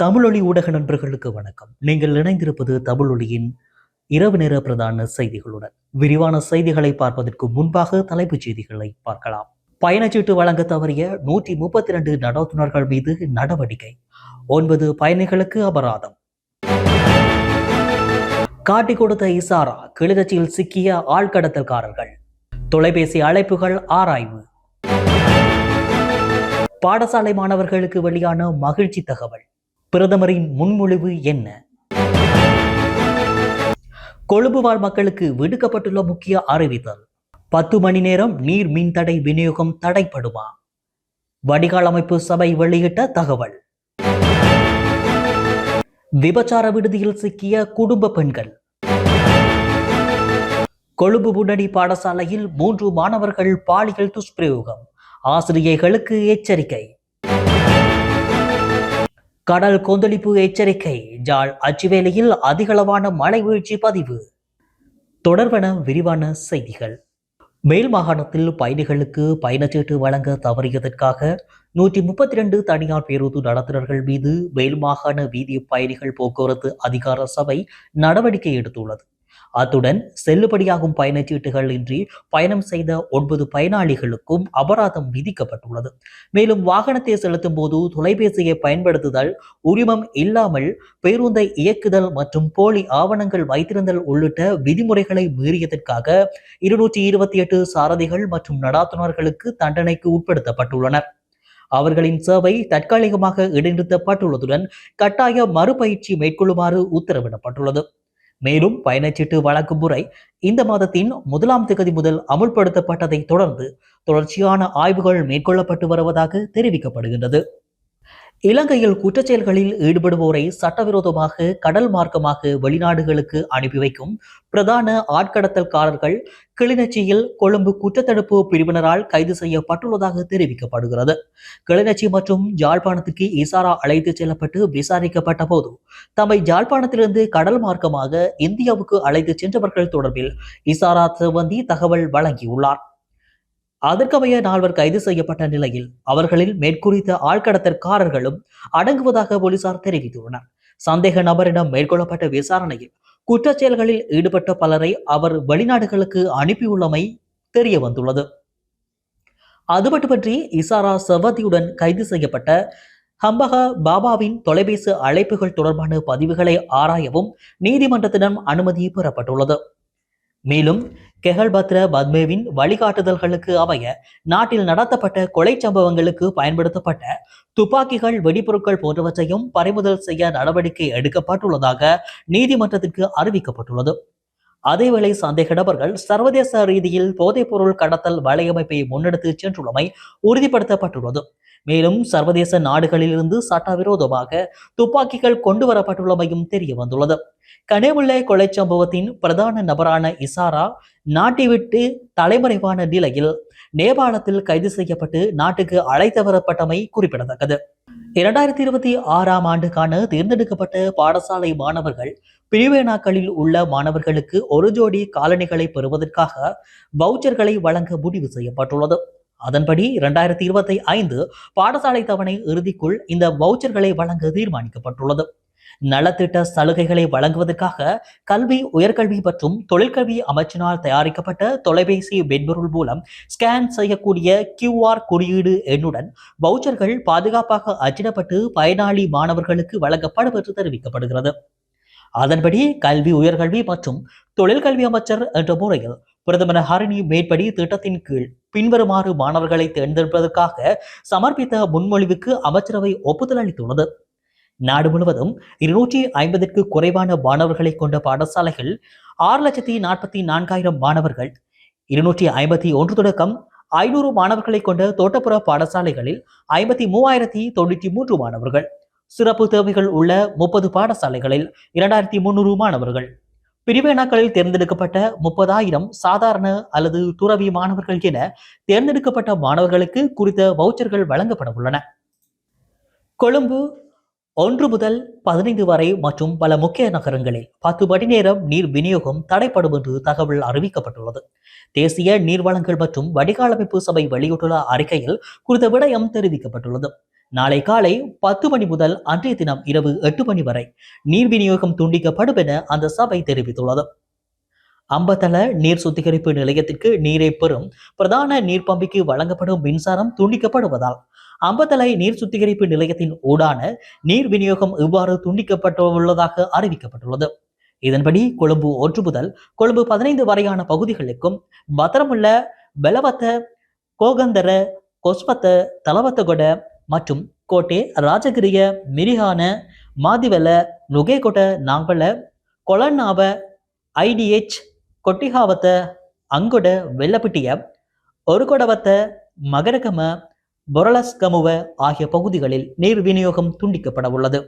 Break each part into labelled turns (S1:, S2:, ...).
S1: தமிழொலி ஊடக நண்பர்களுக்கு வணக்கம். நீங்கள் இணைந்திருப்பது தமிழொலியின் இரவு நேர பிரதான செய்திகளுடன். விரிவான செய்திகளை பார்ப்பதற்கு முன்பாக தலைப்புச் செய்திகளை பார்க்கலாம். பயணச்சீட்டு வழங்க தவறிய நூற்றி முப்பத்தி இரண்டு நடத்துனர்கள் மீது நடவடிக்கை. ஒன்பது பயணிகளுக்கு அபராதம். காட்டிக் கொடுத்த இசாரா கிளிநொச்சியில் சிக்கிய ஆழ்கடத்தல்காரர்கள் தொலைபேசி அழைப்புகள் ஆராய்வு. பாடசாலை மாணவர்களுக்கு வெளியான மகிழ்ச்சி தகவல். பிரதமரின் முன்மொழிவு என்ன? கொழும்பு வாழ் மக்களுக்கு விடுக்கப்பட்டுள்ள முக்கிய அறிவித்தல். பத்து மணி நேரம் நீர் மின் தடை விநியோகம் தடைப்படுமா? வடிகால் அமைப்பு சபை வெளியிட்ட தகவல். விபச்சார விடுதியில் சிக்கிய குடும்ப பெண்கள். கொழும்பு முன்னணி பாடசாலையில் மூன்று மாணவர்கள் பாலியல் துஷ்பிரயோகம். ஆசிரியர்களுக்கு எச்சரிக்கை. கடல் கொந்தளிப்பு எச்சரிக்கை ஜாழ் அச்சுவேலியில் அதிகளவான மழை வீழ்ச்சி பதிவு. தொடர்பன விரிவான செய்திகள். மேல் மாகாணத்தில் பயணிகளுக்கு பயணச்சீட்டு வழங்க தவறியதற்காக நூற்றி முப்பத்தி ரெண்டு தனியார் பேருந்து நடத்துனர்கள் மீது மேல் மாகாண வீதி பயணிகள் போக்குவரத்து அதிகார சபை நடவடிக்கை எடுத்துள்ளது. அத்துடன் செல்லுபடியாகும் பயணச்சீட்டுகள் இன்றி பயணம் செய்த ஒன்பது பயனாளிகளுக்கும் அபராதம் விதிக்கப்பட்டுள்ளது. மேலும் வாகனத்தை செலுத்தும் போது தொலைபேசியை பயன்படுத்துதல் உரிமம் இல்லாமல் பேருந்தை இயக்குதல் மற்றும் போலி ஆவணங்கள் வைத்திருந்தல் உள்ளிட்ட விதிமுறைகளை மீறியதற்காக இருநூற்றி இருபத்தி எட்டு சாரதிகள் மற்றும் நடாத்துனர்களுக்கு தண்டனைக்கு உட்படுத்தப்பட்டுள்ளனர். அவர்களின் சேவை தற்காலிகமாக இடைநிறுத்தப்பட்டுள்ளதுடன் கட்டாய மறுபயிற்சி மேற்கொள்ளுமாறு உத்தரவிடப்பட்டுள்ளது. மேலும் பயணச்சீட்டு வழங்கும் முறை இந்த மாதத்தின் முதலாம் திகதி முதல் அமுல்படுத்தப்பட்டதை தொடர்ந்து தொடர்ச்சியான ஆய்வுகள் மேற்கொள்ளப்பட்டு வருவதாக தெரிவிக்கப்படுகின்றது. இலங்கையில் குற்றச்செயல்களில் ஈடுபடுவோரை சட்டவிரோதமாக கடல் மார்க்கமாக வெளிநாடுகளுக்கு அனுப்பி வைக்கும் பிரதான ஆட்கடத்தல்காரர்கள் கிளிநொச்சியில் கொழும்பு குற்றத்தடுப்பு பிரிவினரால் கைது செய்யப்பட்டுள்ளதாக தெரிவிக்கப்படுகிறது. கிளிநொச்சி மற்றும் ஜாழ்ப்பாணத்துக்கு இசாரா அழைத்துச் செல்லப்பட்டு விசாரிக்கப்பட்ட போது தம்மை ஜாழ்ப்பாணத்திலிருந்து கடல் மார்க்கமாக இந்தியாவுக்கு அழைத்துச் சென்றவர்கள் தொடர்பில் இசாரா சிவந்தி தகவல் வழங்கியுள்ளார். அதற்கமைய நால்வர் கைது செய்யப்பட்ட நிலையில் அவர்களில் மேற்குறித்த ஆழ்கடத்தற்காரர்களும் அடங்குவதாக போலீசார் தெரிவித்துள்ளனர். சந்தேக நபரிடம் மேற்கொள்ளப்பட்ட விசாரணையில் குற்றச்செயல்களில் ஈடுபட்ட பலரை அவர் வெளிநாடுகளுக்கு அனுப்பியுள்ளமை தெரிய வந்துள்ளது அது மட்டுமன்றி இசாரா செவதியுடன் கைது செய்யப்பட்ட ஹம்பகா பாபாவின் தொலைபேசி அழைப்புகள் தொடர்பான பதிவுகளை ஆராயவும் நீதிமன்றத்திடம் அனுமதி பெறப்பட்டுள்ளது. மேலும் கெஹல்பத்ர பத்மேவின் வழிகாட்டுதல்களுக்கு அமைய நாட்டில் நடத்தப்பட்ட கொலை சம்பவங்களுக்கு பயன்படுத்தப்பட்ட துப்பாக்கிகள் வெடிபொருட்கள் போன்றவற்றையும் பறிமுதல் செய்ய நடவடிக்கை எடுக்கப்பட்டுள்ளதாக நீதிமன்றத்திற்கு அறிவிக்கப்பட்டுள்ளது. அதேவேளை சந்தேக நபர்கள் சர்வதேச ரீதியில் போதைப்பொருள் கடத்தல் வலையமைப்பை முன்னெடுத்து சென்றுள்ளமை உறுதிப்படுத்தப்பட்டுள்ளது. மேலும் சர்வதேச நாடுகளிலிருந்து சட்டவிரோதமாக துப்பாக்கிகள் கொண்டு வரப்பட்டுள்ளமையும் தெரிய வந்துள்ளது கனேமுல்லை கொலை சம்பவத்தின் பிரதான நபரான இசாரா நாட்டை விட்டு தலைமறைவான நிலையில் நேபாளத்தில் கைது செய்யப்பட்டு நாட்டுக்கு அழைத்து வரப்பட்டமை குறிப்பிடத்தக்கது. இரண்டாயிரத்தி இருபத்தி ஆறாம் ஆண்டுக்கான தேர்ந்தெடுக்கப்பட்ட பாடசாலை மாணவர்கள் பிரிவேனாக்களில் உள்ள மாணவர்களுக்கு ஒரு ஜோடி காலணிகளை பெறுவதற்காக வவுச்சர்களை வழங்க முடிவு செய்யப்பட்டுள்ளது. அதன்படி இரண்டாயிரத்தி இருபத்தி ஐந்து பாடசாலை தவணை இறுதிக்குள் இந்த வவுச்சர்களை வழங்க தீர்மானிக்கப்பட்டுள்ளது. நலத்திட்ட சலுகைகளை வழங்குவதற்காக கல்வி உயர்கல்வி மற்றும் தொழிற்கல்வி அமைச்சினால் தயாரிக்கப்பட்ட தொலைபேசி மென்பொருள் மூலம் ஸ்கேன் செய்யக்கூடிய கியூஆர் குறியீடு எண்ணுடன் வவுச்சர்கள் பாதுகாப்பாக அச்சிடப்பட்டு பயனாளி மாணவர்களுக்கு வழங்கப்படும் என்று தெரிவிக்கப்படுகிறது. அதன்படி கல்வி உயர்கல்வி மற்றும் தொழிற்கல்வி அமைச்சர் என்ற முறையில் பிரதமர் ஹரிணி மேற்படி திட்டத்தின் கீழ் பின்வருமாறு மாணவர்களை தேர்ந்தெடுப்பதற்காக சமர்ப்பித்த முன்மொழிவுக்கு அமைச்சரவை ஒப்புதல் அளித்துள்ளது. நாடு முழுவதும் இருநூற்றி ஐம்பதுக்கு குறைவான மாணவர்களை கொண்ட பாடசாலைகள் ஆறு லட்சத்தி நாற்பத்தி நான்காயிரம் மாணவர்கள் இருநூற்றி ஐம்பத்தி ஒன்று தொடக்கம் ஐநூறு மாணவர்களை கொண்ட தோட்டப்புற பாடசாலைகளில் ஐம்பத்தி மூவாயிரத்தி தொண்ணூற்றி மூன்று மாணவர்கள். சிறப்பு தேவைகள் உள்ள முப்பது பாடசாலைகளில் இரண்டாயிரத்தி முன்னூறு மாணவர்கள். பிரிவேனாக்களில் தேர்ந்தெடுக்கப்பட்ட முப்பதாயிரம் சாதாரண அல்லது துறவி மாணவர்கள் என தேர்ந்தெடுக்கப்பட்ட மாணவர்களுக்கு குறித்த வவுச்சர்கள் வழங்கப்பட உள்ளன. கொழும்பு ஒன்று முதல் பதினைந்து வரை மற்றும் பல முக்கிய நகரங்களில் பத்து மணி நேரம் நீர் விநியோகம் தடைப்படும் என்று தகவல் அறிவிக்கப்பட்டுள்ளது. தேசிய நீர் வளங்கள் மற்றும் வடிகாலமைப்பு சபை வெளியிட்டுள்ள அறிக்கையில் குறித்த விடயம் தெரிவிக்கப்பட்டுள்ளது. நாளை காலை பத்து மணி முதல் அன்றைய தினம் இரவு எட்டு மணி வரை நீர் விநியோகம் துண்டிக்கப்படும் என அந்த சபை தெரிவித்துள்ளது. அம்பத்தள நீர் சுத்திகரிப்பு நிலையத்திற்கு நீரை பெறும் பிரதான நீர் பம்பிக்கு வழங்கப்படும் மின்சாரம் துண்டிக்கப்படுவதால் அம்பத்தலை நீர் சுத்திகரிப்பு நிலையத்தின் ஊடான நீர் விநியோகம் இவ்வாறு துண்டிக்கப்பட்டுள்ளதாக அறிவிக்கப்பட்டுள்ளது. இதன்படி கொழும்பு ஒன்று முதல் கொழும்பு பதினைந்து வரையான பகுதிகளுக்கும் பத்திரமுள்ள பெலவத்த கோகந்தர கொஸ்பத்த தலவத்தகொட மற்றும் கோட்டே ராஜகிரிய மிரிகான மாதிவெல நுகேகொட நாங்கல கொலன்னாவ ஐடிஎச் கொட்டிகாவத்த அங்கொட வெள்ளப்பிட்டிய ஒருகொடவத்த மகரகம பொரலஸ்கமுவ ஆகிய பகுதிகளில் நீர் விநியோகம் துண்டிக்கப்பட உள்ளது.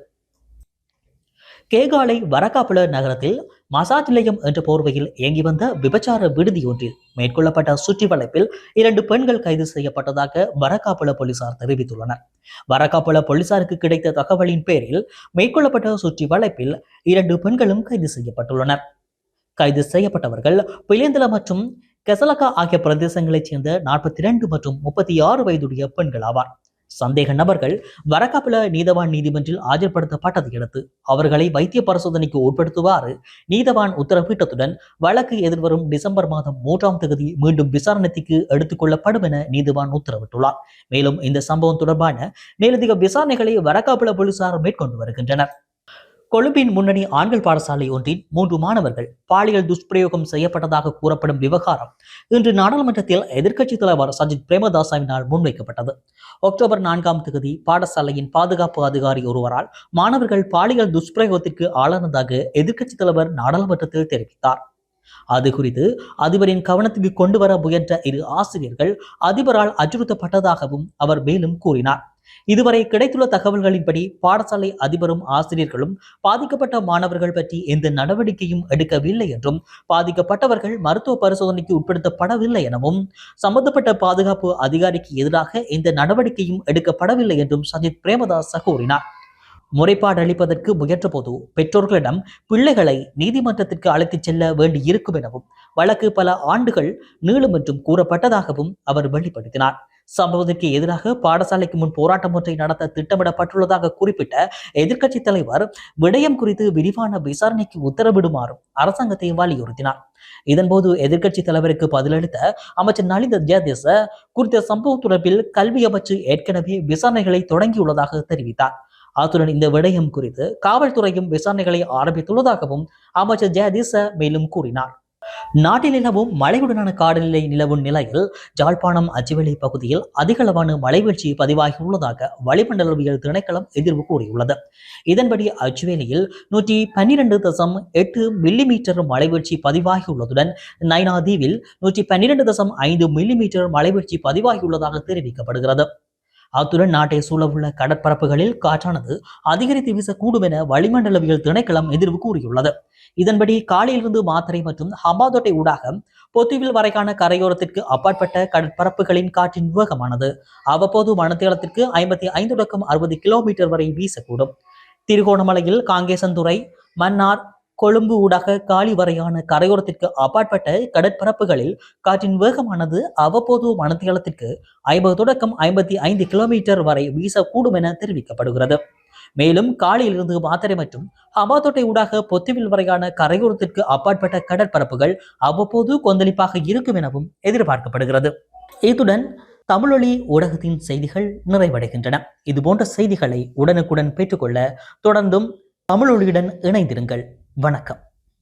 S1: கேகாலை வரகாப்புல நகரத்தில் மசாஜ் நிலையம் என்ற போர்வையில் இயங்கி வந்த விபச்சார விடுதி ஒன்றில் மேற்கொள்ளப்பட்ட சுற்றி வளைப்பில் இரண்டு பெண்கள் கைது செய்யப்பட்டதாக வரக்காப்புல போலீசார் தெரிவித்துள்ளனர். வரக்காப்புல போலீசாருக்கு கிடைத்த தகவலின் பேரில் மேற்கொள்ளப்பட்ட சுற்றி வளைப்பில் இரண்டு பெண்களும் கைது செய்யப்பட்டுள்ளனர். கைது செய்யப்பட்டவர்கள் பிளேந்தல மற்றும் கெசலகா ஆகிய பிரதேசங்களைச் சேர்ந்த நாற்பத்தி இரண்டு மற்றும் முப்பத்தி ஆறு வயதுடைய பெண்கள் ஆவார். சந்தேக நபர்கள் வரக்காப்புல நீதவான் நீதிமன்றில் ஆஜர்படுத்தப்பட்டதை அடுத்து அவர்களை வைத்திய பரிசோதனைக்கு உட்படுத்துவாறு நீதவான் உத்தரவிட்டதுடன் வழக்கு எதிர்வரும் டிசம்பர் மாதம் மூன்றாம் தேதி மீண்டும் விசாரணைக்கு எடுத்துக்கொள்ளப்படும் என நீதிவான் உத்தரவிட்டுள்ளார். மேலும் இந்த சம்பவம் தொடர்பான மேலதிக விசாரணைகளை வரக்காப்புல போலீசார் மேற்கொண்டு வருகின்றனர். கொழும்பின் முன்னணி ஆண்கள் பாடசாலை ஒன்றின் மூன்று மாணவர்கள் பாலியல் துஷ்பிரயோகம் செய்யப்பட்டதாக கூறப்படும் விவகாரம் இன்று நாடாளுமன்றத்தில் எதிர்க்கட்சித் தலைவர் சஜித் பிரேமதாசாவினால் முன்வைக்கப்பட்டது. அக்டோபர் நான்காம் தேதி பாடசாலையின் பாதுகாப்பு அதிகாரி ஒருவரால் மாணவர்கள் பாலியல் துஷ்பிரயோகத்திற்கு ஆளானதாக எதிர்க்கட்சித் தலைவர் நாடாளுமன்றத்தில் தெரிவித்தார். அது குறித்து அதிபரின் கவனத்துக்கு கொண்டு வர முயன்ற இரு ஆசிரியர்கள் அதிபரால் அச்சுறுத்தப்பட்டதாகவும் அவர் மேலும் கூறினார். இதுவரை கிடைத்துள்ள தகவல்களின்படி பாடசாலை அதிபரும் ஆசிரியர்களும் பாதிக்கப்பட்ட மாணவர்கள் பற்றி எந்த நடவடிக்கையும் எடுக்கவில்லை என்றும் பாதிக்கப்பட்டவர்கள் மருத்துவ பரிசோதனைக்கு உட்படுத்தப்படவில்லை எனவும் சம்பந்தப்பட்ட பாதுகாப்பு அதிகாரிக்கு எதிராக எந்த நடவடிக்கையும் எடுக்கப்படவில்லை என்றும் சஜித் பிரேமதாஸ் கூறினார். முறைப்பாடு அளிப்பதற்கு முயன்றபோது பெற்றோர்களிடம் பிள்ளைகளை நீதிமன்றத்திற்கு அழைத்துச் செல்ல வேண்டி இருக்கும் எனவும் வழக்கு பல ஆண்டுகள் நீளும் என்றும் கூறப்பட்டதாகவும் அவர் வெளிப்படுத்தினார். சம்பவத்திற்கு எதிராக பாடசாலைக்கு முன் போராட்டம் ஒன்றை நடத்த திட்டமிடப்பட்டுள்ளதாக குறிப்பிட்ட எதிர்க்கட்சி தலைவர் விடயம் குறித்து விரிவான விசாரணைக்கு உத்தரவிடுமாறும் அரசாங்கத்தை வலியுறுத்தினார். இதன்போது எதிர்க்கட்சி தலைவருக்கு பதிலளித்த அமைச்சர் நலிந்த ஜெயதேச குறித்த சம்பவம் தொடர்பில் கல்வி அமைச்சு ஏற்கனவே விசாரணைகளை தொடங்கியுள்ளதாக தெரிவித்தார். அத்துடன் இந்த விடயம் குறித்து காவல்துறையும் விசாரணைகளை ஆரம்பித்துள்ளதாகவும் அமைச்சர் ஜெயதீச மேலும் கூறினார். நாட்டில் நிலவும் மழையுடனான காலநிலை நிலவும் நிலையில் ஜாழ்ப்பாணம் அச்சுவேலி பகுதியில் அதிகளவான மழை வீழ்ச்சி பதிவாகியுள்ளதாக வளிமண்டலவியல் திணைக்களம் எதிர்வு கூறியுள்ளது. இதன்படி அச்சுவேலியில் நூற்றி பன்னிரண்டு தசம் எட்டு மில்லிமீட்டர் மழை வீழ்ச்சி பதிவாகியுள்ளதுடன் நைனாதீவில் நூற்றி பன்னிரண்டு தசம் ஐந்து மில்லிமீட்டர் மழை வீழ்ச்சி பதிவாகியுள்ளதாக தெரிவிக்கப்படுகிறது. அத்துடன் நாட்டை சூழவுள்ள கடற்பரப்புகளில் காற்றானது அதிகரித்து வீசக்கூடும் என வளிமண்டலவியல் திணைக்களம் எதிர்வு கூறியுள்ளது. இதன்படி காலையிலிருந்து மாத்தரை மற்றும் ஹம்பாதோட்டை ஊடாக பொத்துவில் வரைக்கான கரையோரத்திற்கு அப்பாற்பட்ட கடற்பரப்புகளின் காற்றின் வேகமானது அவ்வப்போது மனத்தேளத்திற்கு ஐம்பத்தி ஐந்து தொடக்கம் அறுபது கிலோமீட்டர் வரை வீசக்கூடும். திருகோணமலையில் காங்கேசன்துறை மன்னார் கொழும்பு ஊடாக காலி வரையான கரையோரத்திற்கு அப்பாற்பட்ட கடற்பரப்புகளில் காற்றின் வேகமானது அவ்வப்போது மணத்தியாலத்திற்கு ஐம்பது தொடக்கம் ஐம்பத்தி ஐந்து கிலோமீட்டர் வரை வீசக்கூடும் என தெரிவிக்கப்படுகிறது. மேலும் காலையிலிருந்து மாத்தரை மற்றும் ஹமாத்தோட்டை ஊடாக பொத்துவில் வரையான கரையோரத்திற்கு அப்பாற்பட்ட கடற்பரப்புகள் அவ்வப்போது கொந்தளிப்பாக இருக்கும் எனவும் எதிர்பார்க்கப்படுகிறது. இத்துடன் தமிழொலி ஊடகத்தின் செய்திகள் நிறைவடைகின்றன. இதுபோன்ற செய்திகளை உடனுக்குடன் பெற்றுக்கொள்ள தொடர்ந்தும் தமிழொலியுடன் இணைந்திருங்கள். வணக்கம்.